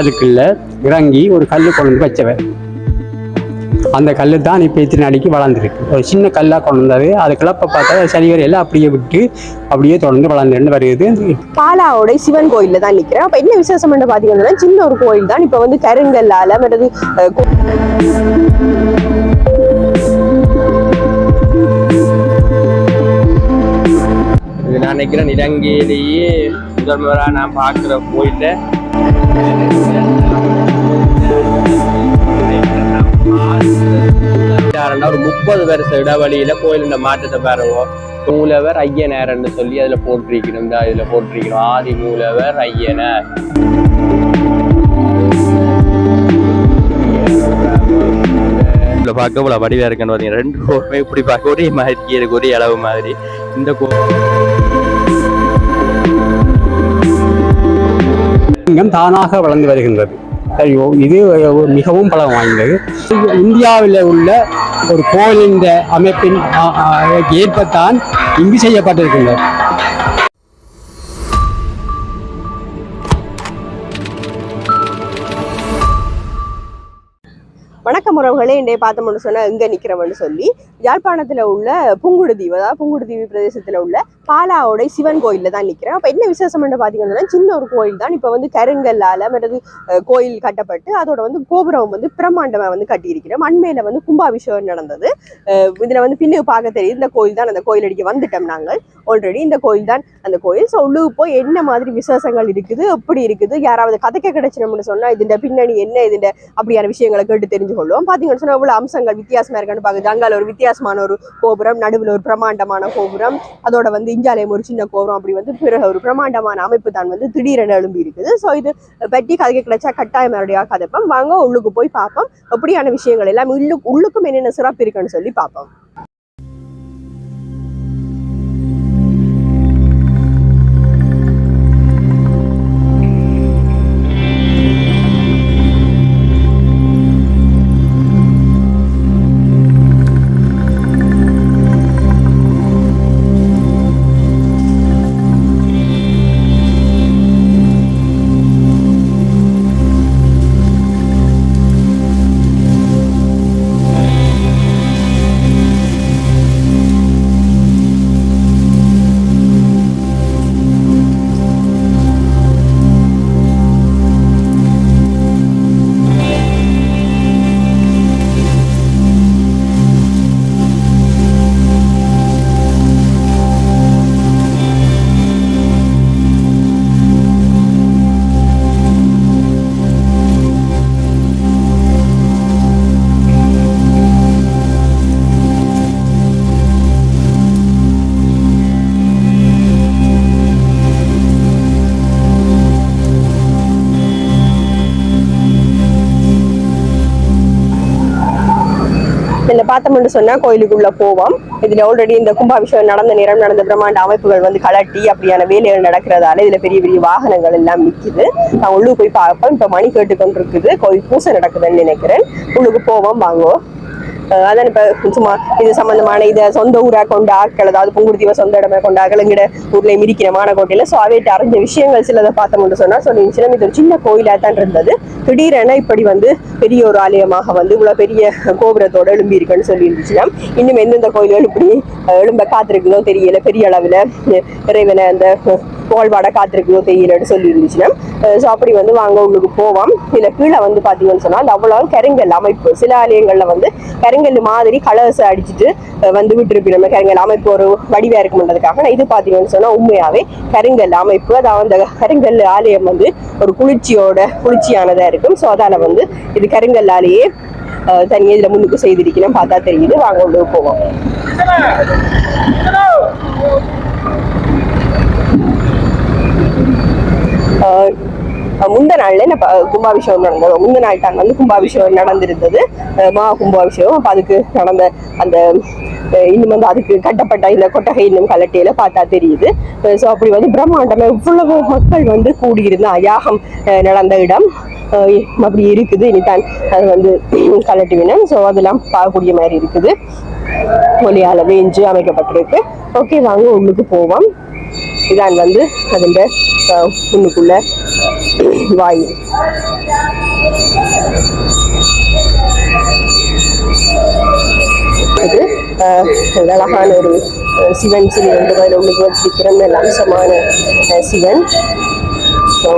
அதுக்குள்ள இறங்கி ஒரு கல் கொண்டு வந்து வச்சவர் அந்த கல் தான் இப்போ இத்தனை அடிக்கு வளர்ந்துருக்கு. ஒரு சின்ன கல்லாக கொண்டு வந்தாரு அது கிளப்ப பார்த்தா சரி வரையில அப்படியே விட்டு அப்படியே தொடர்ந்து வளர்ந்துட்டு வருது பாலாவோட சிவன் கோயில்ல தான் நிக்கிறேன். அப்ப என்ன விசேஷம் பாத்தீங்கன்னா சின்ன ஒரு கோயில் தான். இப்ப வந்து கருங்கல்லால மற்றது நான் நினைக்கிறேன் இலங்கையிலேயே முதல் முறையாக நான் பார்க்குற கோயிலில் ஒரு முப்பது வருஷ இடைவெளியில கோயில் இந்த மாற்றத்தை பாருங்க. மூலவர் ஐயனார்னு சொல்லி அதுல போட்டிருக்கணும் இந்த இதுல போட்டிருக்கணும். ஆதி மூலவர் ஐயனார். இதில் பார்க்க இவ்வளவு வடிவா இருக்குன்னு பார்த்தீங்கன்னா ரெண்டு கோருமே இப்படி பார்க்க ஒரே மாதிரி இருக்கு ஒரே அளவு மாதிரி. இந்த கோ லிங்கம் தானாக வளர்ந்து வருகின்றது. ஐயோ இது மிகவும் பலம் வாய்ந்தது. இந்தியாவில் உள்ள ஒரு கோயிலின் அமைப்பின் ஏற்பத்தான் இங்கு செய்யப்பட்டிருக்கின்றது. வணக்கம் உறவுகளே இன்றைய பார்த்தோம்னு சொன்னால் எங்கே நிக்கிறவன்னு சொல்லி யாழ்ப்பாணத்துல உள்ள புங்குடுதீவு அதாவது புங்குடுதீவு பிரதேசத்துல உள்ள பாலாவோட சிவன் கோயிலில் தான் நிற்கிறேன் அப்போ என்ன விசேஷம் பார்த்தீங்கன்னா சின்ன ஒரு கோயில் தான். இப்போ வந்து கருங்கல்லால மற்றது கோயில் கட்டப்பட்டு அதோட வந்து கோபுரம் வந்து பிரம்மாண்டமாக வந்து கட்டியிருக்கிறோம். அண்மையில வந்து கும்பாபிஷேகம் நடந்தது. இதில் இதுல வந்து பின்னு பார்க்க தெரியுது இந்த கோயில் தான் அந்த கோயில் அடிக்க வந்துட்டோம் நாங்கள். ஆல்ரெடி இந்த கோயில் தான் அந்த கோயில். ஸோ உள்ளுக்கு போய் என்ன மாதிரி விசேஷங்கள் இருக்குது எப்படி இருக்குது யாராவது கதைக்க கிடைச்சினோம்னு சொன்னால் இதுண்ட பின்னணி என்ன இதுண்ட அப்படியான விஷயங்களை கேட்டு தெரிஞ்சு கொள்வோம் பார்த்தீங்கன்னு சொன்னால் அவ்வளோ அம்சங்கள் வித்தியாசமா இருக்கான்னு பார்க்குது அங்கால ஒரு வித்தியாசமான ஒரு கோபுரம் நடுவில் ஒரு பிரமாண்டமான கோபுரம். அதோட வந்து இஞ்சாலயம் ஒரு சின்ன கோபுரம் அப்படி வந்து பிற ஒரு பிரமாண்டமான அமைப்பு தான் வந்து திடீரென எழும்பி இருக்குது. ஸோ இது பெட்டி கதைக்க கிடைச்சா கட்டாயம் மறுபடியாக கதைப்போம். வாங்க உள்ளுக்கு போய் பார்ப்போம். அப்படியான விஷயங்கள் எல்லாம் உள்ளு உள்ளுக்கும் என்னென்ன சிறப்பு இருக்குன்னு சொல்லி பார்ப்போம். இதுல பார்த்தோம்னு சொன்னா கோயிலுக்குள்ள போவோம். இதுல ஆல்ரெடி இந்த கும்பாபிஷேகம் நடந்த நேரம் நடந்த பிரம்மாண்ட அமைப்புகள் வந்து கலட்டி அப்படியான வேலைகள் நடக்கிறதால இதுல பெரிய பெரிய வாகனங்கள் எல்லாம் நிக்குது நான் உள்ளுக்கு போய் பார்ப்போம். இப்ப மணி கேட்டுக்கொண்டு இருக்குது கோயில் பூசை நடக்குதுன்னு நினைக்கிறேன். உள்ளுக்கு போவோம். வாங்குவோம் அதான் இப்போ சும்மா இது சம்மந்தமான இதை சொந்த ஊராக கொண்ட ஆட்கள் அதாவது புங்குடுதீவ சொந்த இடமே கொண்ட ஆட்கள் எங்கிட்ட ஊர்ல மிரிக்கிற மானக்கோட்டையில் ஸோ அவைட்டு அறிஞ்ச விஷயங்கள் சிலதை பார்த்தோம்னு சொன்னா சொல்லிருந்துச்சுன்னா இது ஒரு சின்ன கோயிலாக தான் இருந்தது. திடீரென இப்படி வந்து பெரிய ஒரு ஆலயமாக வந்து இவ்வளோ பெரிய கோபுரத்தோட எழும்பி இருக்குன்னு சொல்லி இருந்துச்சுன்னா இன்னும் எந்தெந்த கோயில்கள் இப்படி எழும்ப காத்திருக்குதோ தெரியல. பெரிய அளவில் இறைவனை அந்த அஹ், புகழ்பாட காத்திருக்குதோ தெரியலன்னு சொல்லி இருந்துச்சுன்னா ஸோ அப்படி வந்து வாங்க உங்களுக்கு போவோம். இதில் கீழே வந்து பார்த்தீங்கன்னு சொன்னால் அவ்வளோ கருங்கல் அமைப்பு. சில ஆலயங்களில் வந்து கருங்கல் மாதிரி கலர்ஸ் அடிச்சுட்டு வந்து விட்டுருக்கு. நம்ம கருங்கல் அமைப்பு ஒரு வடிவா இருக்குன்றதுக்காக நான் இது பார்த்தீங்கன்னு சொன்னால் உண்மையாவே கருங்கல் அமைப்பு. அதாவது அந்த கருங்கல் ஆலயம் வந்து ஒரு குளிர்ச்சியோட குளிர்ச்சியானதாக இருக்கும். ஸோ அதால வந்து இது கருங்கல்லாலேயே அஹ், தனியாக இதில் முன்னுக்கு செய்திருக்கணும் பார்த்தா தெரியுது. வாங்க உள்ளுக்கு போவோம். முந்த நாள்ல என்ன கும்பாபிஷேகம் நடந்தது? முந்த நாள் தான் வந்து கும்பாபிஷேகம் நடந்திருந்தது. மா கும்பாபிஷேகம். அப்போ அதுக்கு நடந்த அந்த இன்னும் வந்து அதுக்கு கட்டப்பட்ட இந்த கொட்டகை இன்னும் கலட்டையில பார்த்தா தெரியுது. ஸோ அப்படி வந்து பிரம்மாண்டமா இவ்வளவு மக்கள் வந்து கூடியிருந்த யாகம் நடந்த இடம். அப்படி இருக்குது. இனிதான் அது வந்து கலட்டுவினம் ஸோ அதெல்லாம் பார்க்கக்கூடிய மாதிரி இருக்குது. ஒலியால வேஞ்சு அமைக்கப்பட்டிருக்கு. ஓகே வாங்க உள்ளுக்கு போவோம். இதான் வந்து அதில் முன்னுக்குள்ள வாயு. இது அழகான ஒரு சிவன் சிலை வந்து அதில் உள்ளுக்கு வச்சிருக்கிற நல்ல அம்சமான சிவன்.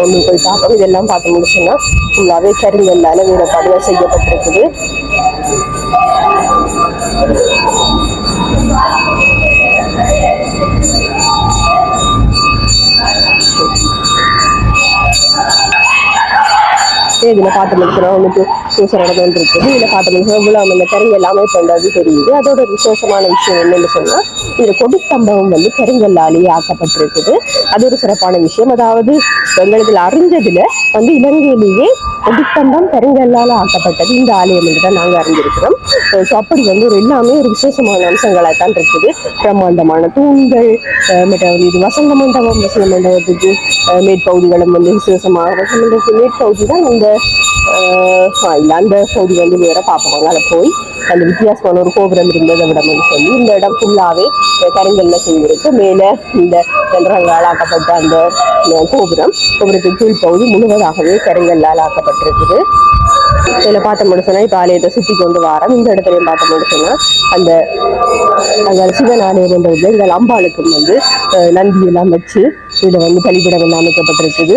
ஒன்று போய் பார்க்கணும் இதெல்லாம் பார்த்து முடிச்சோன்னா ஃபுல்லாகவே கருங்கல்லால் வேலைப்பாடுகள் செய்யப்பட்டிருக்குது. இதில் பார்த்து முடிக்கிறோம் ஒன்றுக்கு சூசர் நடந்துட்டு இருக்குது இதில் காட்டு முடிக்கிறோம். இவ்வளோ அந்த கருங்கல் அமைப்புன்றது தெரியுது. அதோட விசேஷமான விஷயம் என்னன்னு சொன்னால் இந்த கொடுத்தம்பவம் வந்து கருங்கல்லாலேயே ஆக்கப்பட்டிருக்குது. அது ஒரு சிறப்பான விஷயம். அதாவது எங்களுக்கு அறிஞ்சதுல வந்து இலங்கையிலேயே கொடுத்தம்பம் கருங்கல்லால் ஆக்கப்பட்டது இந்த ஆலயம் என்று தான் நாங்கள் அறிஞ்சிருக்கிறோம் அப்படி வந்து ஒரு எல்லாமே ஒரு விசேஷமான அம்சங்களாக தான் இருக்குது. பிரம்மாண்டமான தூண்கள் மற்ற இது வசந்த மண்டபம் வசந்த மண்டபத்துக்கு மேற்பகுதிகளும் வந்து விசேஷமாக வசந்த மண்டபத்துக்கு மேற்பகுதி தான் அந்த இல்லை அந்த பகுதி வந்து வேற பார்ப்போம். அதை போய் அந்த வித்தியாசமான ஒரு கோபுரம் இருந்தது விடம்னு சொல்லி இந்த இடம் ஃபுல்லாகவே கருங்கல்ல செய்திருக்கு மேலே இந்த கன்றங்களால் ஆக்கப்பட்ட அந்த கோபுரம் கோபுரத்தின் கீழ்ப்பகுதி முழுவதாகவே கருங்கல்லால் ஆக்கப்பட்டிருக்குது. இதில் பார்த்தோம்னு சொன்னால் இப்போ ஆலயத்தை சுற்றி கொண்டு வரோம். இந்த இடத்துலையும் பார்த்தோம் சொன்னால் அந்த அங்கே சிவன் ஆலயம் என்றது இந்த அம்பாளுக்கும் வந்து நந்தியெல்லாம் நந்தி எல்லாம் வச்சு இதில் வந்து பலிபிடம் எல்லாம் அமைக்கப்பட்டிருக்குது.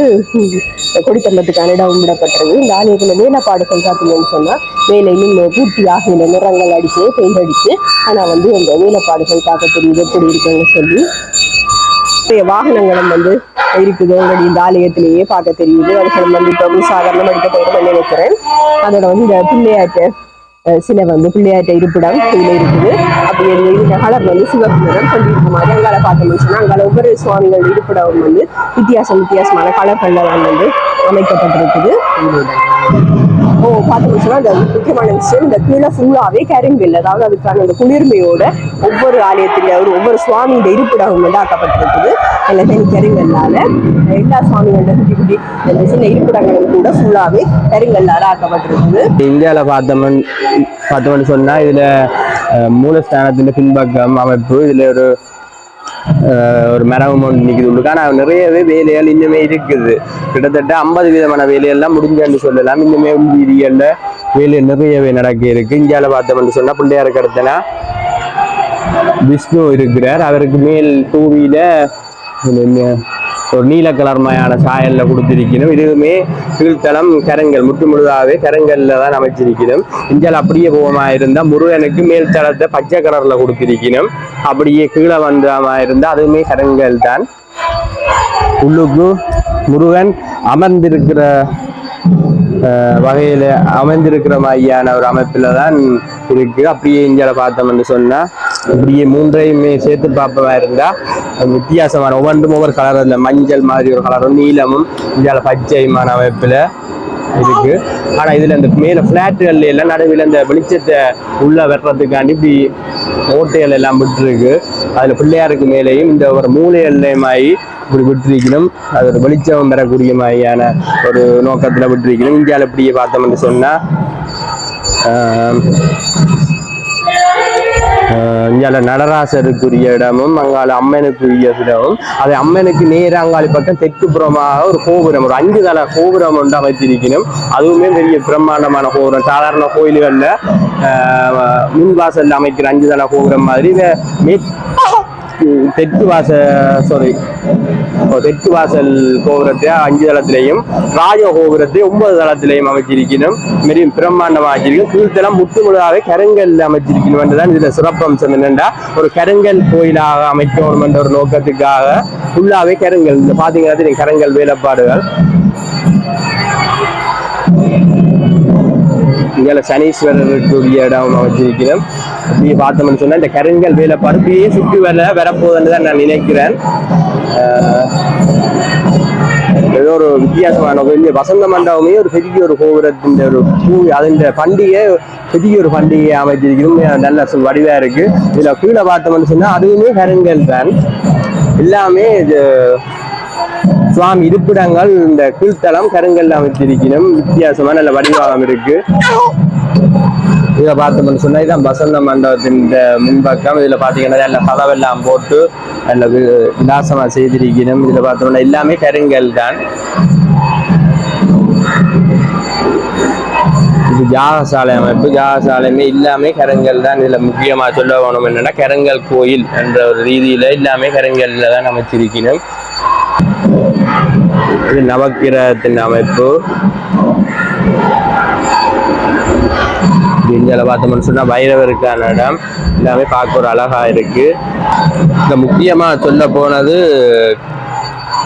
கொடித்தம்பத்துக்கான இடம் விடப்பட்டிருக்கு இந்த ஆலயத்தில் வேலைப்பாடுகள் பார்த்தீங்கன்னு சொன்னால் மேலையும் இன்னும் பூர்த்தி நிறங்கள் அடித்து பெயிண்ட் அடிச்சு ஆனால் வந்து அந்த வேலைப்பாடுகள் பார்க்க தெரியுது எப்படி இருக்குன்னு சொல்லி வாகனங்களும் வந்து இருக்குது. உங்களுடைய இந்த ஆலயத்திலேயே பார்க்க தெரியுது. அதுக்கு வந்து இப்போ சாதாரண மடிக்க போயிட்டு நினைக்கிறேன். அதோட வந்து இந்த பிள்ளையாட்ட சிலை வந்து பிள்ளையாட்ட இருப்பிடம் இதில் இருக்குது. அப்படி இந்த இந்த கலர் வந்து சிவப்பு நிறம் சொல்லியிருக்க மாதிரி அங்கால பார்த்தோம்னு சொன்னால் அங்கால ஒவ்வொரு சுவாமிகள் இருப்பிடம் வந்து வித்தியாசம் வித்தியாசமான கலர்கள்லாம் வந்து அமைக்கப்பட்டிருக்குது. ஓ பார்த்தோம்னு சொன்னால் அந்த முக்கியமான விஷயம் இந்த கீழே ஃபுல்லாகவே கருங்கல் அதாவது அதுக்கான அந்த குளிர்மையோட ஒவ்வொரு ஆலயத்திலையும் ஒரு ஒவ்வொரு சுவாமியோட இருப்பிடம் வந்து ஆக்கப்பட்டிருக்குது எல்லாத்தையும் தனி கருங்கல்லால. எல்லா சுவாமிகளோட குட்டி குட்டி இந்த சின்ன இருப்பிடங்களும் கூட ஃபுல்லாகவே கருங்கல்லால ஆக்கப்பட்டிருக்குது. இந்தியாவில் பார்த்தோம்னு பார்த்தோம்னு சொன்னால் இதில் மூலஸ்தானத்தின் பின்பக்கம் அமைப்பு இதில் ஒரு ஒரு மரம் ஒன்று நிற்குது உள்ளுக்கு. ஆனால் நிறையவே வேலைகள் இன்னுமே இருக்குது. கிட்டத்தட்ட ஐம்பது விதமான வேலையெல்லாம் முடிஞ்சான்னு சொல்லலாம். இன்னுமே உள்ளீரியல்ல வேலை நிறையவே நடக்க இருக்கு. இந்தியாவில் பார்த்தோம்னு சொன்னால் பிள்ளையார் கடத்தினா விஷ்ணு இருக்கிறார். அவருக்கு மேல் டூவியில ஒரு நீல கலர்மயான சாயல்ல கொடுத்திருக்கணும். இதுவுமே கீழ்த்தளம் கரங்கள் முற்று முழுதாகவே கரங்கல்ல தான் அமைச்சிருக்கணும். இஞ்சல் அப்படியே போகமா இருந்தால் முருகனுக்கு மேல் தளத்தை பச்சை கலரில் கொடுத்திருக்கணும். அப்படியே கீழே வந்தமா இருந்தால் அதுவுமே கரங்கள் தான். உள்ளுக்கு முருகன் அமர்ந்திருக்கிற வகையில் அமைந்திருக்கிற மாதிரியான ஒரு அமைப்பில் தான் இருக்குது அப்படியே இந்தியாவில் பார்த்தோம்னு சொன்னால் இப்படியே மூன்றையுமே சேர்த்து பார்ப்பவா இருந்தால் வித்தியாசமான ஒவ்வொன்றும் ஒவ்வொரு கலர் இல்லை மஞ்சள் மாதிரி ஒரு கலரும் நீலமும் இந்தியாவில் பச்சையுமான அமைப்பில் இருக்கு. ஆனா இதுல இந்த மேல பிளாட்டுகள்ல எல்லாம் நடுவில் இந்த வெளிச்சத்தை உள்ள வெட்டுறதுக்காண்டி இப்படி ஓட்டைகள் எல்லாம் விட்டுருக்கு. அதுல பிள்ளையாருக்கு மேலேயும் இந்த ஒரு மூலையல்லையுமாயி இப்படி விட்டிருக்கணும். அது ஒரு வெளிச்சம் பெறக்கூடிய மாதிரியான ஒரு நோக்கத்துல விட்டிருக்கணும். இந்தியாவில் இப்படியே பார்த்தோம்னு சொன்னா இங்கே நடராசருக்குரிய இடமும் அங்கால அம்மனுக்குரிய இடமும். அது அம்மனுக்கு நேர அங்காளி பக்கம் தெற்கு புறமாக ஒரு கோபுரம் ஒரு அஞ்சு தலை கோபுரம் ஒன்று அமைத்திருக்கணும். அதுவுமே பெரிய பிரம்மாண்டமான கோபுரம். சாதாரண கோயில்களில் முன்வாசல்ல அமைக்கிற அஞ்சு தலை கோபுரம் மாதிரி இத மே தெற்கு வாச சாரி தெற்கு வாசல் கோபுரத்தை அஞ்சு தளத்திலையும் ராஜ கோபுரத்தை ஒன்பது தளத்திலையும் அமைச்சிருக்கணும். மாரி பிரம்மாண்டமாக வச்சிருக்கணும் கீழ்த்தலம் முட்டு கருங்கல் அமைச்சிருக்கணும் என்றுதான் இதுல சிறப்பம்சம் என்னென்றா ஒரு கருங்கல் கோயிலாக அமைக்கணும் என்ற ஒரு நோக்கத்துக்காக ஃபுல்லாவே கருங்கல் இந்த பாத்தீங்கன்னா தெரியும் கருங்கல் வேலைப்பாடுகள். இங்கே சனீஸ்வரருக்குரிய இடம் அமைச்சிருக்கிறோம் அப்படியே பார்த்தோம்னு சொன்னால் இந்த கருங்கல் வேலைப்பாடு அப்படியே சுற்றி வேலை வரப்போகுதுன்னு தான் நான் நினைக்கிறேன். ஏதோ ஒரு வித்தியாசமான பெரிய வசந்த மண்டபமே ஒரு பெரிய ஒரு கோபுரத்தின் ஒரு பூ அதன் பண்டிகை பெரிய ஒரு பண்டிகை அமைச்சிருக்கிறோம் நல்ல வடிவாக வடிவா இருக்கு. இதுல கீழே பார்த்தோம்னு சொன்னா அதுவுமே கருங்கல் தான். எல்லாமே இது சுவாமி இருப்பிடங்கள் இந்த கீழ்த்தளம் கருங்கல் அமைச்சிருக்கணும் வித்தியாசமா நல்ல வடிவாகம் இருக்கு. இதை பார்த்தோம்னு சொன்னா இதான் வசந்த மண்டபத்தின் முன்பக்கம். இதுல பாத்தீங்கன்னா நல்ல கதவெல்லாம் போட்டு நல்ல விலாசமாக விலாசமா செய்திருக்கணும் இதுல பார்த்தோம்னா எல்லாமே கருங்கல் தான். இது ஜாகசாலை அமைப்பு. ஜாகசாலையுமே எல்லாமே கருங்கல் தான். இதுல முக்கியமா சொல்ல வேணும் என்னன்னா கருங்கல் கோயில் என்ற ஒரு ரீதியில எல்லாமே கருங்கல்ல தான் அமைச்சிருக்கணும் இது நவக்கிரகத்தின் அமைப்பு. இந்தியாவில் பார்த்தோம்னு சொன்னால் பைரவருக்கான இடம். எல்லாமே பார்க்க ஒரு அழகாக இருக்குது இந்த முக்கியமாக சொல்ல போனது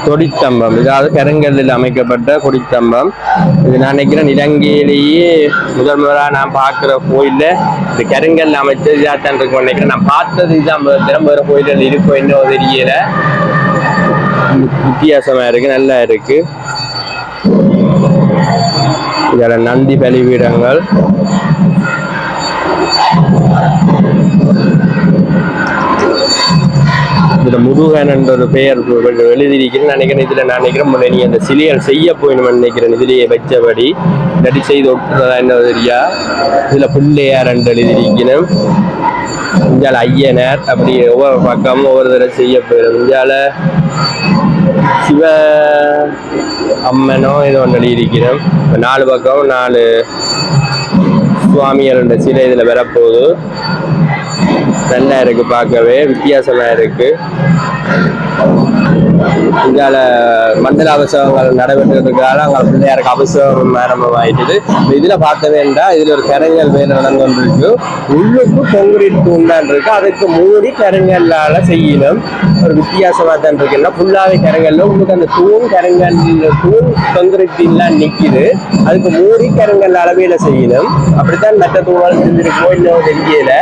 கொடித்தம்பம். இதாவது கருங்கல்லில் அமைக்கப்பட்ட கொடித்தம்பம். இது நான் நினைக்கிறேன் இலங்கையிலேயே முதல் முதலாக நான் பார்க்குற கோயிலில் இந்த கருங்கல் அமைச்சது இதாத்தான் இருக்கும் நினைக்கிறேன். நான் பார்த்தது இதுதான் முதல் வேறு கோயில்கள் இருக்கும் இன்னும் தெரியல. வித்தியாசமாக இருக்குது நல்லா இருக்குது இதில் நந்தி பலிபீடங்கள். இதில் முருகன் என்ற ஒரு பெயர் எழுதியிருக்கிறேன் நினைக்கிறேன் இதில் நான் நினைக்கிறேன் நீ அந்த சிலையல் செய்ய போயணும்னு நினைக்கிறேன். இதிலேயே வச்சபடி இல்லாட்டி செய்து ஒட்டுறதா என்ன தெரியா? இதில் பிள்ளையார் என்று எழுதியிருக்கிறேன். இந்தியால ஐயனார் அப்படி ஒவ்வொரு பக்கமும் ஒவ்வொரு தடவை செய்ய போயிடும். இந்தியால சிவ அம்மனோ ஏதோ ஒன்று எழுதியிருக்கிறோம் நாலு பக்கம் நாலு சுவாமிகள் என்ற சிலை இதில் வரப்போகுது. நல்லா இருக்கு பார்க்கவே. வித்தியாசமாக இருக்கு. இதால மண்டல அபிஷேகங்கள் நடைபெற்றதுக்காக அவங்க பிள்ளையாருக்கு அபிஷேகம் ஆரம்பமாயிட்டுது. இதில் இதுல பார்க்க வேண்டாம் இதுல ஒரு கரைங்கல் வேலை நடந்து இருக்கு. உள்ளுக்கு கொங்கிரீட் தூண்டான் இருக்கு. அதுக்கு மூடி கருங்கல்லால செய்யணும். ஒரு வித்தியாசமாக தான் இருக்குன்னா ஃபுல்லாவே கரங்கல்ல உங்களுக்கு அந்த தூண் கரங்கல் தூண் கொங்கிரீட்லாம் நிற்கிது அதுக்கு மூடி கரங்கல் அளவையில் செய்யணும். அப்படித்தான் மற்ற தூணால் செஞ்சிருக்கோம் இன்னும் தெரியல.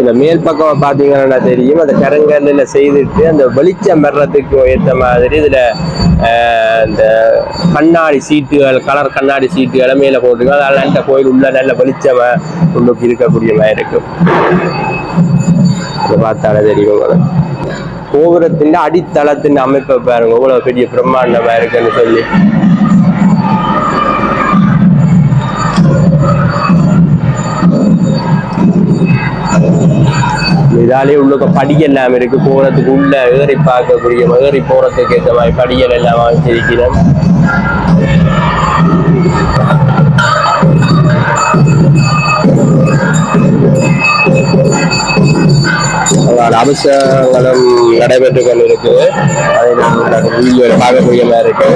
இந்த மேல் பக்கம் பார்த்தீங்கன்னா தெரியும். அந்த கரங்கல்ல செய்துட்டு அந்த வெளிச்சம் வர்றதுக்கு ஏற்ற மாதிரி இதில் இந்த கண்ணாடி சீட்டுகள் கலர் கண்ணாடி சீட்டுகளை மேல போட்டுருக்கோம் அதனால அந்த கோயில் உள்ள நல்ல வெளிச்சமா உள்ளுக்கு இருக்கக்கூடிய மாதிரி இருக்கும். பார்த்தாலே தெரியும் உங்களுக்கு. கோபுரத்தின் அடித்தளத்தின் அமைப்பை பாருங்க. இவ்வளவு பெரிய பிரம்மாண்டமா இருக்குன்னு சொல்லி. இதாலே உள்ளுக்க படியெல்லாம் இருக்கு. போறதுக்கு உள்ள ஏறி பார்க்கக்கூடிய ஏறி போறதுக்கு ஏற்ற மாதிரி படிகள் எல்லாம் வச்சிருக்கிறோம் அவங்களோட அபிஷேகங்களும் நடைபெற்று கொண்டு இருக்குது அதை நம்ம வீடியோவில் பார்க்கக்கூடிய இருக்கு.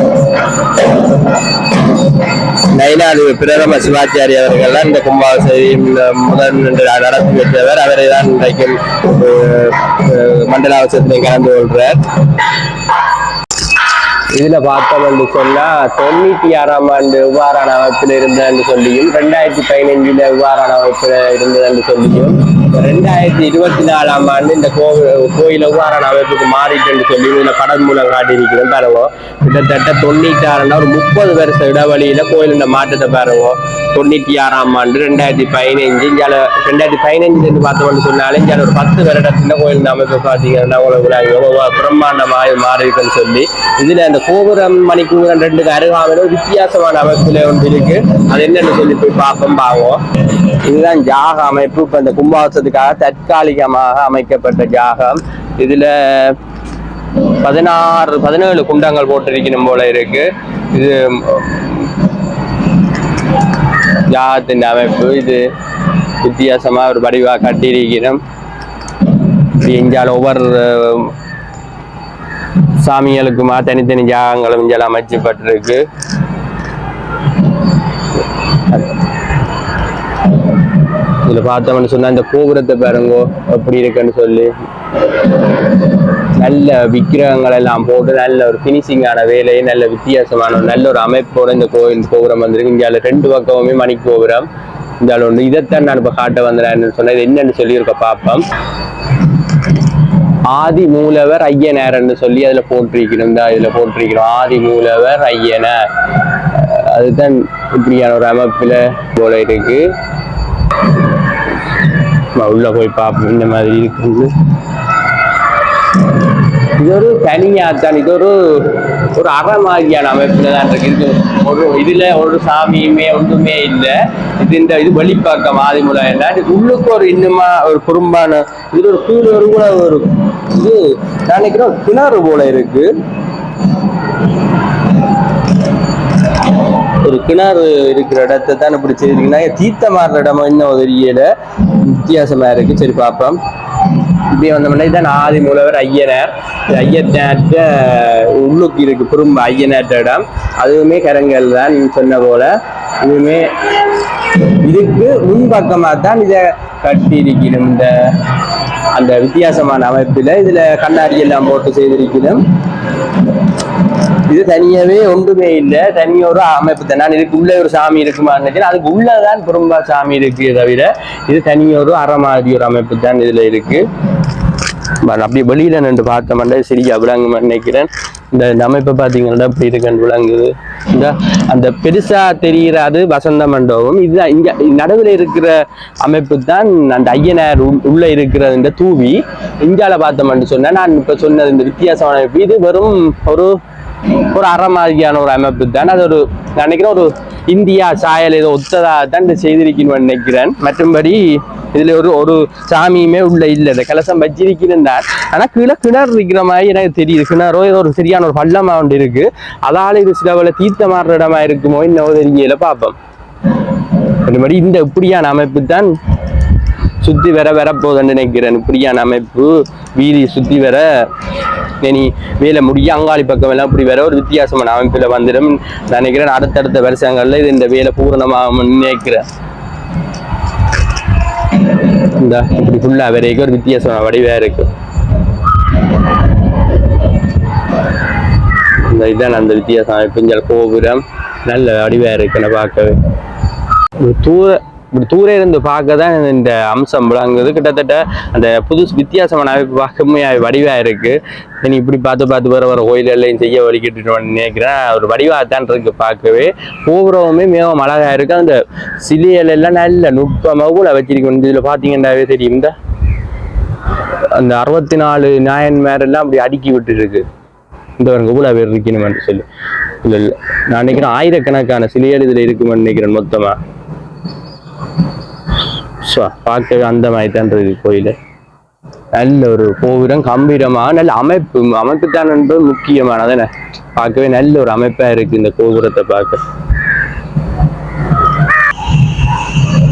நயினாடு பிரதம சிவாச்சாரி அவர்கள் இந்த கும்பாபிஷேகி முதன் முதல் நடத்தி வைத்தவர். அவரை தான் இன்றைக்கும் மண்டல அஹ், கலந்து கொள்றார். இதுல பார்த்தோம் என்று சொன்னா தொண்ணூத்தி ஆறாம் ஆண்டு இவ்வாறான அமைப்பில் இருந்தது சொல்லியும் ரெண்டாயிரத்தி பதினஞ்சுல இவ்வாறான அமைப்பில் இருந்தது என்று சொல்லியும் ரெண்டாயிரத்தி இருபத்தி நாலாம் ஆண்டு இந்த கோவில் கோயில் இவ்வாறான அமைப்புக்கு மாறிட்டுன்னு சொல்லி இதுல கடன் மூலம் காட்டியிருக்கிறோம் பாருங்க. கிட்டத்தட்ட தொண்ணூத்தி ஆறுனா ஒரு முப்பது வருஷ இடைவெளியில கோயில் இந்த மாற்றத்தை பாருங்க. தொண்ணூத்தி ஆறாம் ஆண்டு ரெண்டாயிரத்தி பதினஞ்சு இங்கால ரெண்டாயிரத்தி பதினஞ்சுல இருந்து பார்த்தோம்னு சொன்னாலே இங்கால ஒரு பத்து வருடத்துல கோயில் அமைப்பு பார்த்தீங்கன்னா உங்களுக்கு பிரம்மாண்டமாக மாறி இருக்குன்னு சொல்லி. இதுல அந்த கோபுரம் மணிக்கூரம் ரெண்டுக்கு அருகாமையில ஒரு வித்தியாசமான அமைப்புல ஒன்று இருக்கு. அது என்னன்னு சொல்லி போய் பார்ப்போம் பாவோம் இதுதான் ஜாக அமைப்பு. இப்ப இந்த கும்பாபிஷத்துக்காக தற்காலிகமாக அமைக்கப்பட்ட ஜாகம். இதுல பதினாறு பதினேழு குண்டங்கள் போட்டிருக்கணும் போல இருக்கு. இது ஜாகத்தின் அமைப்பு. இது வித்தியாசமா ஒரு வடிவா கட்டியிருக்கிறோம் இது ஒவ்வொரு சாமிகளுக்குமா தனித்தனி ஜாகங்களும் இங்கே அமைச்சப்பட்டிருக்கு இதில் பார்த்தோம்னு சொன்னால் இந்த கோபுரத்தை பாருங்கோ எப்படி இருக்குன்னு சொல்லி. நல்ல விக்கிரகங்கள் எல்லாம் போட்டு நல்ல ஒரு ஃபினிஷிங்கான வேலையை நல்ல வித்தியாசமான ஒரு நல்ல ஒரு அமைப்போட இந்த கோயில் கோபுரம் வந்திருக்கு. இங்கே ரெண்டு பக்கமுமே மணி கோபுரம் இந்த ஒன்று இதைத்தான் நான் இப்போ காட்ட வந்தேன் சொன்னேன் இது என்னன்னு சொல்லியிருக்க பார்ப்போம். ஆதி மூலவர் ஐயனார்ன்னு சொல்லி அதில் போட்டிருக்கிறோம். இந்த இதில் போட்டிருக்கிறோம். ஆதி மூலவர் ஐயனார். அதுதான் இப்படியான ஒரு அமைப்பில் போல இருக்கு. உள்ளே போய் பார்ப்போம். இந்த மாதிரி இருக்குது இது ஒரு தனியாத்தான் இது ஒரு ஒரு அற மாதிரியான அமைப்பில் தான் இருக்கு. இது ஒரு இதில் ஒரு சாமியுமே ஒன்றுமே இல்லை. இது இந்த இது வெளிப்பாக்கம் ஆதிமுலா என்ன இது உள்ளுக்கு ஒரு இன்னுமா ஒரு குறும்பான இது ஒரு கீழே ஒரு கூட ஒரு இது நினைக்கிறோம் கிணறு போல இருக்கு. கிணறு இருக்கிற இடத்தை தான் இப்படி செய்திருக்கீங்கன்னா தீர்த்த மாறுற இடமா இன்னும் தெரியல வித்தியாசமா இருக்கு. சரி பார்ப்போம். இப்படி வந்தோம்னா இதான் ஆதி மூலவர் ஐயனார். இது உள்ளுக்கு இருக்கு குறும்ப ஐயனாற்ற இடம். அதுவுமே கரங்கள் தான் நீங்க சொன்ன போல. இதுவுமே இதுக்கு முன்பக்கமாக தான் இதை கட்டி இருக்கணும் இந்த அந்த வித்தியாசமான அமைப்பில் இதில் கண்ணாடி எல்லாம் போட்டு செய்திருக்கணும் இது தனியாவே ஒன்றுமே இல்லை. தனிய ஒரு அமைப்பு தான். நான் இதுக்கு உள்ள ஒரு சாமி இருக்குமான்னு நினைக்கிறேன் அதுக்கு உள்ளதான் குறும்பா சாமி இருக்கு தவிர இது தனியா ஒரு அற மாதிரி ஒரு அமைப்பு தான் இதுல இருக்கு. அப்படி வெளியில நின்று பார்த்தோம்னா சரியா விளங்குமா நினைக்கிறேன். இந்த இந்த அமைப்பை பார்த்தீங்கன்னா இப்படி இருக்குன்னு விளங்குது. இந்த அந்த பெருசா தெரிகிற அது வசந்த மண்டபம். இதுதான் இங்க நடுவில் இருக்கிற அமைப்பு தான் அந்த ஐயனார் உள்ள இருக்கிற இந்த தூவி. இந்தியால பார்த்தோம்னு சொன்னா நான் இப்ப சொன்னது இந்த வித்தியாசமான அமைப்பு. இது வெறும் ஒரு ஒரு அறமாதிரியான ஒரு அமைப்பு தான். அது ஒரு நான் நினைக்கிறேன் ஒரு இந்தியா சாயல் ஏதோ ஒத்ததா தான் இந்த செய்திருக்கணும்னு நினைக்கிறேன். மற்றும்படி இதுல ஒரு ஒரு சாமியுமே உள்ள இல்லை. இந்த கலசம் வச்சிருக்கிறேன் தான். ஆனா கீழே கிணறு இருக்கிற மாதிரி எனக்கு தெரியுது. கிணறோ ஏதோ ஒரு சரியான ஒரு பள்ளமா ஒன்று இருக்கு. அதால இது சில வேலை தீர்த்த மாறுற இடமா இருக்குமோ இன்னும் தெரியல பார்ப்போம். மற்றபடி இந்த இப்படியான அமைப்பு தான் சுத்தி வர வர போதுன்னு நினைக்கிறேன். இப்படியான அமைப்பு வீதி சுத்தி வர இனி வேலை முடிய அங்காளி பக்கம் எல்லாம் இப்படி வர ஒரு வித்தியாசமான அமைப்புல வந்துடும் நினைக்கிறேன். அடுத்தடுத்த வருஷங்கள்ல இது இந்த வேலை பூரணமாகும்னு நினைக்கிறேன். இந்த இப்படி ஃபுல்லா வரைக்கும் ஒரு வித்தியாசமான வடிவா இருக்கு. இந்த இதான் அந்த வித்தியாசம் அமைப்பு. இந்த கோபுரம் நல்ல வடிவா இருக்குன்னு பார்க்கவே. ஒரு தூர இப்படி தூரே இருந்து பார்க்க தான் இந்த அம்சம் அங்கே கிட்டத்தட்ட அந்த புதுசு வித்தியாசமான அமைப்பு வடிவாக இருக்குது நீ இப்படி பார்த்து பார்த்து வர வர கோயிலெல்லாம் செய்ய வலிக்கிட்டு நினைக்கிறேன். ஒரு வடிவாக தான் இருக்குது பார்க்கவே. கோபுரமுமே மிகவும் அழகாக இருக்குது அந்த சிலைகள் எல்லாம் நல்ல நுட்பமாக கூட வச்சிருக்கணும் இதில் பார்த்தீங்கன்னாவே தெரியும். இந்த அந்த அறுபத்தி நாலு நாயன்மார் எல்லாம் அப்படி அடுக்கி விட்டு இருக்கு இந்த வரங்க கூட பேர் இருக்கணும்னு சொல்லி. இல்லை இல்லை. நான் நினைக்கிறேன் ஆயிரக்கணக்கான சிலைகள் இதில் இருக்குமென்னு நினைக்கிறேன் மொத்தமாக பார்க்கவே அந்த மாதிரி தான் இருக்கு கோயில். நல்ல ஒரு கோபுரம் கம்பீரமாக நல்ல அமைப்பு அமைப்பு தான் என்பது முக்கியமானது பார்க்கவே நல்ல ஒரு அமைப்பா இருக்கு இந்த கோபுரத்தை பார்க்க.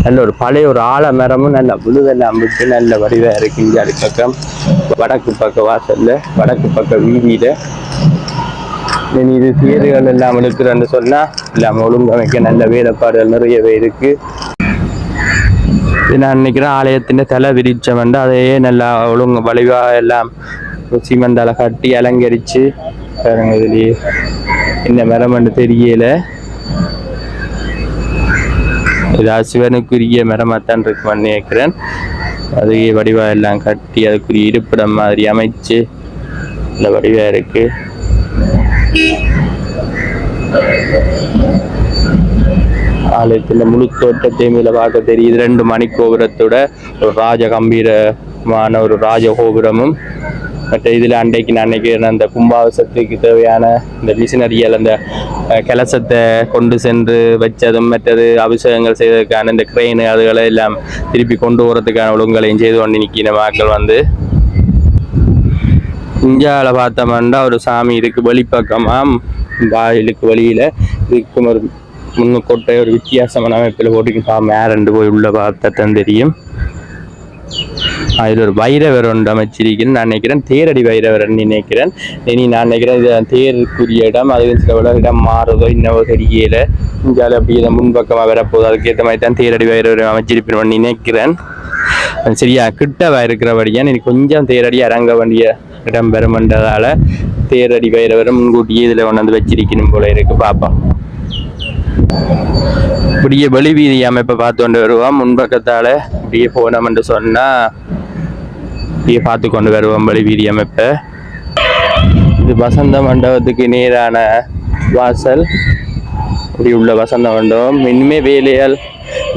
நல்ல ஒரு பழைய ஒரு ஆலமரமும் நல்ல விழுதெல்லாம் விட்டு நல்ல வடிவா இருக்கு இங்கே அது பக்கம். வடக்கு பக்க வாசல்ல வடக்கு பக்க வீதியில. இனி இது சீர்கள் எல்லாம் இருக்கிறன்னு சொன்னா எல்லாம் ஒழுங்கமைக்க நல்ல வேலைப்பாடுகள் நிறையவே இருக்குது நான் நினைக்கிறேன் ஆலயத்தின் தலை விரிச்சம் வந்து அதையே நல்லா ஒழுங்கு வலிவா எல்லாம் சிமெண்டால கட்டி அலங்கரிச்சு பாருங்க இதுலயே இந்த மரம்னு தெரியல ஏதாவது சிவனுக்குரிய மரமாத்தான் இருக்குமான்னு நினைக்கிறேன் அதையே வடிவா எல்லாம் கட்டி அதுக்குரிய இருப்பிடம் மாதிரி அமைச்சு நல்ல வடிவா இருக்கு ஆலயத்தில் முழு தோட்டத்தையும் இதில் பார்க்க தெரியுது. ரெண்டு மணி கோபுரத்தோட ஒரு ராஜ கம்பீரமான ஒரு ராஜ கோபுரமும் மற்ற இதில் அன்றைக்கு அன்னைக்கு அந்த கும்பாவசத்துக்கு தேவையான இந்த மிஷினரியால் அந்த கலசத்தை கொண்டு சென்று வச்சதும் மற்றது அபிஷேகங்கள் செய்வதற்கான இந்த கிரெயின் அதுகளை எல்லாம் திருப்பி கொண்டு போகிறதுக்கான ஒழுங்குகளையும் செய்து கொண்டு நிற்கிற மக்கள் வந்து. இந்தியாவில் பார்த்தோம்னா ஒரு சாமி இருக்கு வெளிப்பக்கமாக வாயிலுக்கு வழியில் இருக்கும் ஒரு முன்னுக்கொட்டை ஒரு வித்தியாசமான அமைப்பில் போட்டு மேரண்டு போய் உள்ள பார்த்தத்தான் தெரியும். அதில் ஒரு வைரவர் ஒன்று அமைச்சிருக்கிறேன். நான் நினைக்கிறேன் தேரடி வைரவர்னு நினைக்கிறேன். இனி நான் நினைக்கிறேன் இது தேருக்குரிய இடம். அது சில விட இடம் மாறுதோ இன்னவோ தெரியல. இந்தியாவில் அப்படி இதை முன்பக்கமாக வரப்போகுது. அதுக்கேற்ற மாதிரி தான் தேரடி வைரவர் அமைச்சிருப்பேன் நினைக்கிறேன். சரியா கிட்டவா இருக்கிறபடியா? எனக்கு கொஞ்சம் தேரடி இறங்க வேண்டிய இடம் பெறுமன்றதால தேரடி வைரவரை முன்கூட்டியே இதில் கொண்டு வந்து வச்சிருக்கணும் போல இருக்கு. பார்ப்போம். இப்படியே வெளி வீதி அமைப்பை பார்த்து கொண்டு வருவோம். முன்பக்கத்தால் இப்படியே போனோம்னு சொன்னால் இப்படியே பார்த்து கொண்டு வருவோம் வெளி வீதி அமைப்பை. இது வசந்த மண்டபத்துக்கு நேரான வாசல். இப்படி உள்ள வசந்த மண்டபம். இனிமே வேலையால்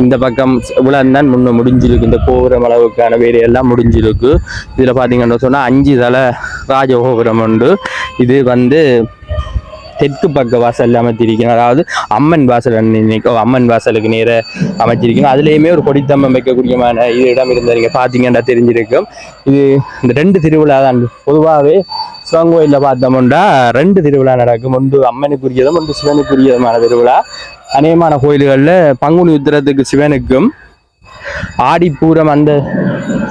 இந்த பக்கம் இவ்வளவு தான். முன்ன முடிஞ்சிருக்கு. இந்த கோபுரம் அளவுக்கான வேலையெல்லாம் முடிஞ்சிருக்கு. இதில் பார்த்தீங்கன்னு சொன்னால் அஞ்சு தலை ராஜகோபுரம் உண்டு. இது வந்து தெற்கு பக்க வாசல் அமைத்திருக்கணும் அதாவது அம்மன் வாசல் நினைக்கும் அம்மன் வாசலுக்கு நேர அமைச்சிருக்கணும் அதுலேயுமே ஒரு கொடித்தம்பம் வைக்கக்கூடியமான இது இடம் இருந்தீங்க பார்த்தீங்கன்னா தெரிஞ்சிருக்கும். இது இந்த ரெண்டு திருவிழா தான். பொதுவாகவே சிவன் கோயிலில் பார்த்தோம்னா ரெண்டு திருவிழா நடக்கும். ஒன்று அம்மனுக்குரியதும் ஒன்று சிவனுக்குரியதுமான திருவிழா. அநேகமான கோயில்களில் பங்குனி உத்திரத்துக்கு சிவனுக்கும் ஆடிப்பூரம் அந்த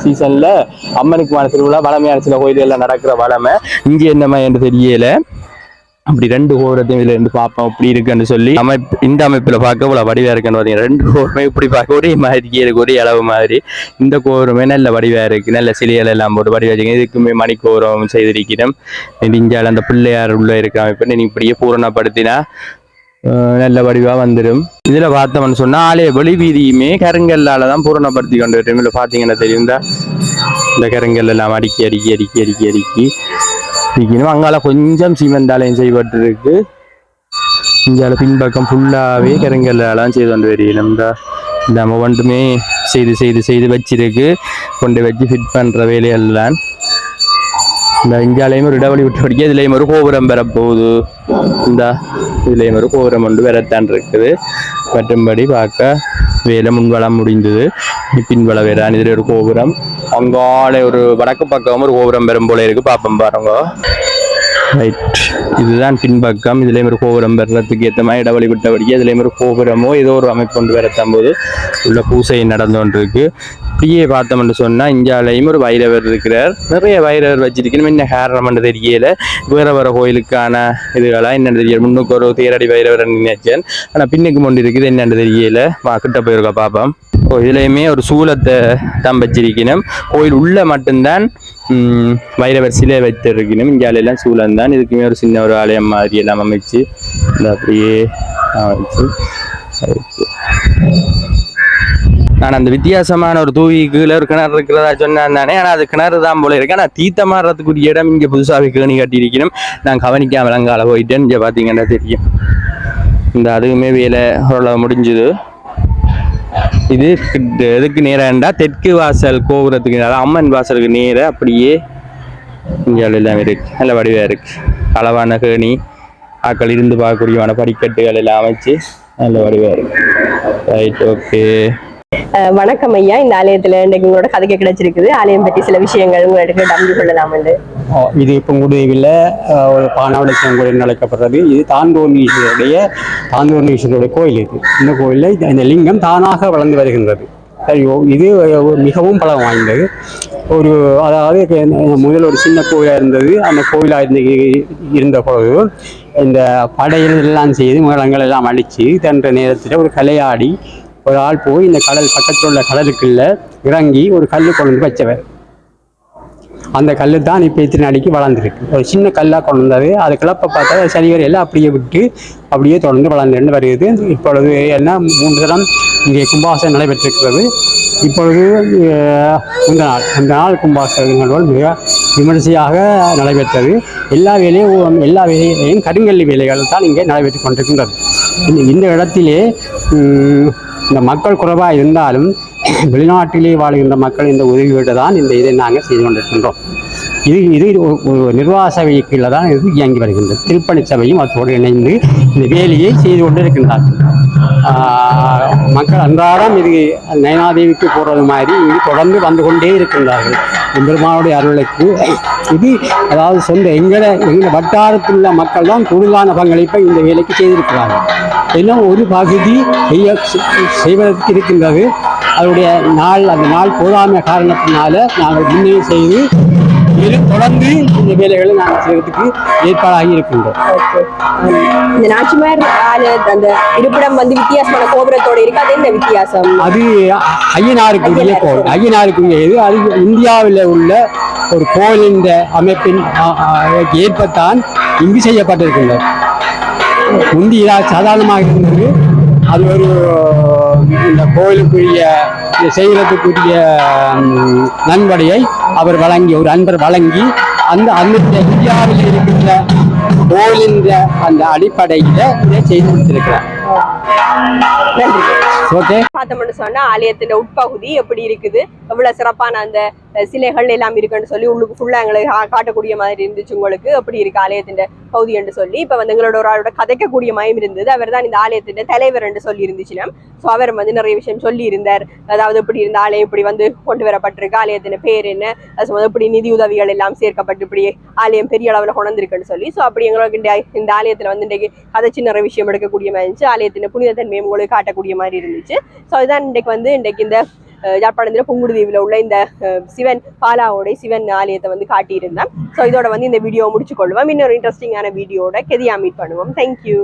சீசனில் அம்மனுக்குமான திருவிழா. வளமையான சில கோயில்களில் நடக்கிற வளமை. இங்கே என்னமா என்று தெரியலை. அப்படி ரெண்டு கோபுரத்தையும் இதுல இருந்து பார்ப்போம். இப்படி இருக்குன்னு சொல்லி அமைப்பு இந்த அமைப்புல பார்க்க இவ்வளவு வடிவா இருக்குன்னு பார்த்தீங்க ரெண்டு கோபுரமே இப்படி பார்க்க ஒரே மாதிரி இருக்கு ஒரே அளவு மாதிரி. இந்த கோபுரமே நல்ல வடிவா இருக்கு. நல்ல சிலைகள் எல்லாம் போட்டு வடிவா வச்சுங்க இதுக்குமே மணி கோபுரம் செய்திருக்கிறோம். இந்தியாவில் அந்த பிள்ளையார் உள்ள இருக்க அமைப்பு. நீங்க இப்படியே பூரணப்படுத்தினா நல்ல வடிவா வந்துடும் இதுல பார்த்தோம்னு சொன்னா ஆலய வெளி வீதியுமே கருங்கல்லால தான் பூரணப்படுத்தி கொண்டு வரும் இதுல பாத்தீங்கன்னா தெரியும் இந்த இந்த கருங்கல் எல்லாம் அடுக்கி அடுக்கி அடுக்கி அடுக்கி அடுக்கி. இருக்கணும் அங்கால கொஞ்சம் சீமெண்டாலையும் செய்யப்பட்டிருக்கு இங்கால பின்பக்கம் ஃபுல்லாகவே கருங்கல்லாம் செய்து கொண்டு வரையிலும் இந்த நம்ம ஒன்றுமே செய்து செய்து செய்து வச்சிருக்கு கொண்டு வச்சு ஃபிட் பண்ணுற வேலையெல்லாம் இந்த இந்தியாலையும் ஒரு இடவழி விட்டு படிக்க இதுலேயும் ஒரு கோபுரம் பெறப்போகுது இந்த இதுலேயும் ஒரு கோபுரம் ஒன்று வரத்தான் இருக்குது மற்றும்படி பார்க்க வேலை முன்வளம் முடிந்தது. பின்வள வேறான் இதில் ஒரு கோபுரம். அங்கால ஒரு வடக்கு பக்கம் ஒரு கோபுரம் பெறும் போல இருக்கு. பார்ப்போம் பாருங்க. ரைட் இதுதான் பின்பக்கம். இதுலேயும் ஒரு கோபுரம் பெறத்துக்கு ஏற்ற மாதிரி இடவழி விட்டபடியே இதுலேயும் ஒரு கோபுரமோ ஏதோ ஒரு அமைப்பு கொண்டு வரத்தும் போது உள்ள பூசை நடந்து கொண்டிருக்கு. இப்படியே பார்த்தோம்னு சொன்னால் இந்தியாவிலையும் ஒரு வைரவர் இருக்கிறார். நிறைய வைரவர் வச்சிருக்கணும். என்ன காரணம்னு தெரியல. வேற வேற கோயிலுக்கான இதுகளாக என்னென்னு தெரியல. முன்னுக்கு ஒரு தேரடி வைரவர் நினைச்சேன். ஆனால் பின்னுக்கு முண்டு இருக்குது என்னென்னு தெரியல. வா கிட்ட போயிருக்க பாப்போம். ஓ இதுலேயுமே ஒரு சூலத்தை தான் வச்சிருக்கணும். கோயில் உள்ள மட்டும்தான் வைரவர் சிலை வைத்திருக்கணும் இங்கே அலையெல்லாம் சூழல் தான் இதுக்குமே ஒரு சின்ன ஒரு ஆலயம் மாதிரி எல்லாம் அமைச்சு இந்த அப்படியே அமைச்சு நான் அந்த வித்தியாசமான ஒரு தூவி கீழே ஒரு கிணறு இருக்கிறதா சொன்னேன் தானே ஆனால் அது கிணறு தான் போல இருக்கு ஆனால் தீத்த மாறுறதுக்குரிய இடம் இங்கே புதுசாக கேணி கட்டியிருக்கணும் நான் கவனிக்காம அங்கால போயிட்டேன் இங்கே பார்த்தீங்கன்னா தெரியும் இந்த அதுவுமே வேலை ஓரளவு முடிஞ்சுது இது எதுக்கு நேரம்டா தெற்கு வாசல் கோபுரத்துக்கு நேராக அம்மன் வாசலுக்கு நேர அப்படியே இங்கே எல்லாம் இருக்கு. நல்ல வடிவாக இருக்கு. அளவான கேணி ஆக்கள் இருந்து பார்க்கக்கூடியவான படிக்கட்டுகள் எல்லாம் அமைச்சு நல்ல வடிவாக இருக்கு. ரைட் ஓகே வணக்கம் ஐயா. இந்த ஆலயத்துல இன்னைக்கு உங்களோட கதைக்கு கிடைச்சிருக்குது. ஆலயம் பற்றி சில விஷயங்கள் உங்களுக்கு தம்பி கொள்ளலாம் ஆ, இது புங்குடுவில் ஒரு பானாவளச்சம் கோயில் அழைக்கப்படுறது. இது தாந்தோணீஸ்வருடைய தாந்தோணீஸ்வருடைய கோயில் இது. இந்த கோயிலில் இந்த லிங்கம் தானாக வளர்ந்து வருகின்றது. ஐயோ இது ஒரு மிகவும் பலம் வாய்ந்தது. ஒரு அதாவது முதல் ஒரு சின்ன கோயிலாக இருந்தது. அந்த கோயிலாக இருந்த இருந்த பொழுது இந்த படையல் எல்லாம் செய்து மரங்கள் எல்லாம் அடித்து தன்ற நேரத்தில் ஒரு கலையாடி ஒரு ஆள் போய் இந்த கடல் பக்கத்தில் உள்ள கடலுக்குள்ள இறங்கி ஒரு கல் கொண்டு வந்து வச்சவர் அந்த கல் தான் இப்போ இத்தனை அடிக்கு வளர்ந்துருக்கு. ஒரு சின்ன கல்லாக கொண்டு வந்தது. அது கிளப்ப பார்த்தா சனிவர் எல்லாம் அப்படியே விட்டு அப்படியே தொடர்ந்து வளர்ந்துட்டு வருகிறது. இப்பொழுது என்ன மூன்று தரம் இங்கே கும்பாசம் நடைபெற்றிருக்கிறது. இப்பொழுது இந்த நாள் இந்த நாள் கும்பாச மிக விமரிசையாக நடைபெற்றது. எல்லா வேலையும் எல்லா வேலையிலையும் கருங்கல்லி வேலைகள் தான் இங்கே நடைபெற்று கொண்டிருக்கின்றது. இந்த- இடத்திலே இந்த மக்கள் குறைவாக இருந்தாலும் வெளிநாட்டிலே வாழ்கின்ற மக்கள் இந்த உதவியோடு தான் இந்த இதை நாங்கள் செய்து கொண்டிருக்கின்றோம். இது இது ஒரு- நிர்வாக சபையை கீழே தான் இது இயங்கி வருகின்றது. திருப்பணி சபையும் அதோடு இணைந்து இந்த வேலையை செய்து கொண்டிருக்கின்றார்கள் மக்கள் அன்றாடம் இது நயனாதேவிக்கு போகிறது மாதிரி இது தொடர்ந்து வந்து கொண்டே இருக்கின்றார்கள். பெருமானுடைய அருளுக்கு இது அதாவது சொந்த எங்களை எங்கள் வட்டாரத்தில் உள்ள மக்கள் தான் கூடுதலான பங்களிப்பை இந்த வேலைக்கு செய்திருக்கிறார்கள். இன்னும் ஒரு பகுதி செய்ய செய்வதற்கு இருக்கின்றது. அதனுடைய நாள் அந்த நாள் போதாமை காரணத்தினால நாங்கள் முன்னே செய்து மேலும் தொடர்ந்து இந்த வேலைகளை நாங்கள் செய்வதற்கு ஏற்பாடாகி இருக்கின்றோம். இந்த நாச்சிமார் அந்த இருப்பிடம் வந்து வித்தியாசமான கோபுரத்தோட இருக்கு. அது என்ன வித்தியாசம்? அது ஐயனாருக்குரிய கோவில். ஐயனாருக்குரிய இது. அது இந்தியாவில் உள்ள ஒரு கோயிலின் அமைப்பின் ஏற்பத்தான் இங்கு செய்யப்பட்டிருக்கின்றது. முந்தைய சாதாரணமாக இருந்தது. அது ஒரு இந்த கோயிலுக்குரிய இந்த செய்கிறதுக்குரிய ம், அவர் வழங்கி ஒரு அன்பர் வழங்கி அந்த அந்த இந்தியாவில் இருக்கின்ற கோயிலின் அந்த அடிப்படையில் இதை செய்து கொடுத்திருக்கிறார். பார்த்தோம்னு சொன்னா ஆலயத்தின் உட்பகுதி எப்படி இருக்குது? எவ்வளவு சிறப்பான அந்த சிலைகள் எல்லாம் இருக்குன்னு சொல்லி உள்ளுக்கு ஃபுல்லா எங்களுக்கு காட்டக்கூடிய மாதிரி இருந்துச்சு உங்களுக்கு. எப்படி இருக்கு ஆலயத்தின் பகுதி என்று சொல்லி. இப்ப வந்து எங்களோட ஒரு ஆளோட கதைக்கக்கூடிய மயம் இருந்தது. அவர் தான் இந்த ஆலயத்தின் தலைவர் என்று சொல்லி இருந்துச்சுனா ஸோ அவர் வந்து நிறைய விஷயம் சொல்லி இருந்தார். அதாவது இப்படி இருந்த ஆலயம் இப்படி வந்து கொண்டு வரப்பட்டிருக்கு ஆலயத்தின் பேர் என்ன? அது இப்படி நிதி உதவிகள் எல்லாம் சேர்க்கப்பட்டு இப்படி ஆலயம் பெரிய அளவில் கொண்டிருக்குன்னு சொல்லி. ஸோ அப்படி எங்களுக்கு இந்த இந்த ஆலயத்துல வந்து இன்றைக்கு கதைச்சு நிறைய விஷயம் எடுக்கக்கூடிய மாதிரி இருந்துச்சு. ஆலயத்தின் புனிதத்தன்மையை உங்களுக்கு காட்டக்கூடிய மாதிரி இருந்துச்சு. ஸோ இதுதான் இன்றைக்கு வந்து இன்றைக்கு இந்த அஹ், புங்குடுதீவில் உள்ள இந்த சிவன் பாலாவோட சிவன் ஆலயத்தை வந்து காட்டியிருந்தேன் ஸோ இதோட வந்து இந்த வீடியோ முடிச்சு கொள்வோம் இன்னொரு இன்ட்ரெஸ்டிங்கான வீடியோட கெதியா மீட் பண்ணுவோம். தேங்க்யூ